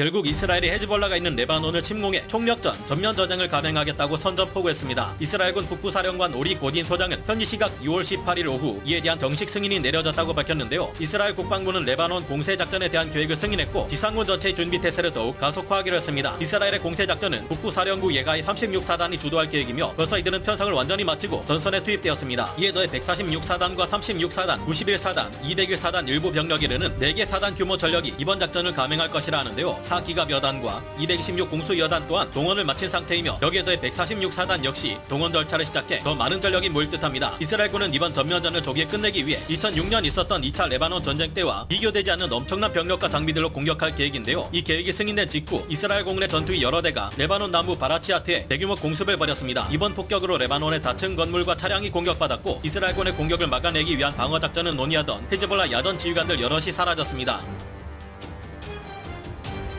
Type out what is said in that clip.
결국 이스라엘이 헤즈볼라가 있는 레바논을 침공해 총력전 전면 전쟁을 감행하겠다고 선전포고했습니다. 이스라엘군 북부사령관 오리 고딘 소장은 현지 시각 6월 18일 오후 이에 대한 정식 승인이 내려졌다고 밝혔는데요. 이스라엘 국방부는 레바논 공세 작전에 대한 계획을 승인했고 지상군 전체의 준비 태세를 더욱 가속화하기로 했습니다. 이스라엘의 공세 작전은 북부사령부 예가의 36사단이 주도할 계획이며 벌써 이들은 편성을 완전히 마치고 전선에 투입되었습니다. 이에 더해 146사단과 36사단, 91사단, 201사단 일부 병력이 이르는 4개 사단 규모 전력이 이번 작전을 감행할 것이라 하는데요. 4기갑 여단과 226 공수 여단 또한 동원을 마친 상태이며 여기에 더해 146 사단 역시 동원 절차를 시작해 더 많은 전력이 모일 듯합니다. 이스라엘군은 이번 전면전을 조기에 끝내기 위해 2006년 있었던 2차 레바논 전쟁 때와 비교되지 않는 엄청난 병력과 장비들로 공격할 계획인데요. 이 계획이 승인된 직후 이스라엘 공군의 전투기 여러 대가 레바논 남부 바라치아트에 대규모 공습을 벌였습니다. 이번 폭격으로 레바논의 다층 건물과 차량이 공격받았고 이스라엘군의 공격을 막아내기 위한 방어 작전을 논의하던 헤즈볼라 야전 지휘관들 여럿이 사라졌습니다.